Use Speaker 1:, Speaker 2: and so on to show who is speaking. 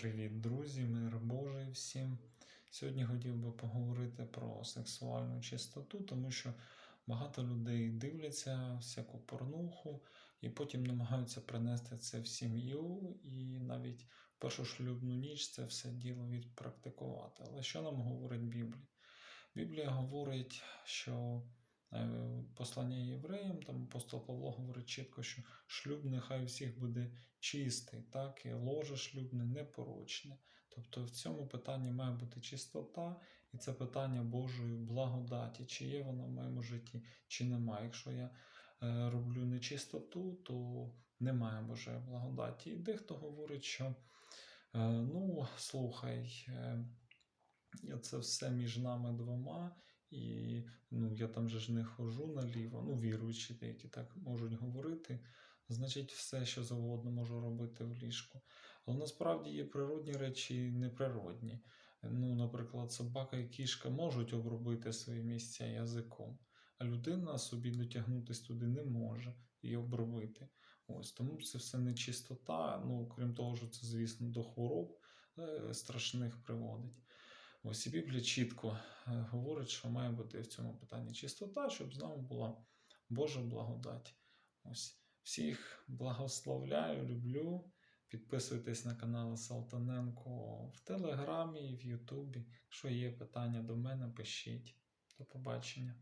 Speaker 1: Привіт, друзі, мир Божий всім. Сьогодні хотів би поговорити про сексуальну чистоту, тому що багато людей дивляться всяку порнуху і потім намагаються принести це в сім'ю і навіть в першу шлюбну ніч це все діло відпрактикувати. Але що нам говорить Біблія? Біблія говорить, що послання євреям, там апостол Павло говорить чітко, що шлюб нехай всіх буде чистий, так, і ложе шлюбне непорочне. Тобто в цьому питанні має бути чистота, і це питання Божої благодаті, чи є вона в моєму житті, чи немає. Якщо я е, роблю нечистоту, то немає Божої благодаті. І дехто говорить, що е, ну, слухай, е, це все між нами двома. І ну, я там же ж не хожу наліво, ну, віруючі деякі так можуть говорити. Значить, все, що завгодно можу робити в ліжку. Але насправді є природні речі і неприродні. Ну, наприклад, собака і кішка можуть обробити свої місця язиком, а людина собі дотягнутися туди не може і обробити. Ось тому це все нечистота. Ну, крім того, що це, звісно, до хвороб е, страшних приводить. Ось і Біблія чітко е, говорить, що має бути в цьому питанні чистота, щоб з нами була Божа благодать. Ось всіх благословляю, люблю. Підписуйтесь на канал Салтаненко в Телеграмі в Ютубі. Якщо є питання до мене, пишіть. До побачення.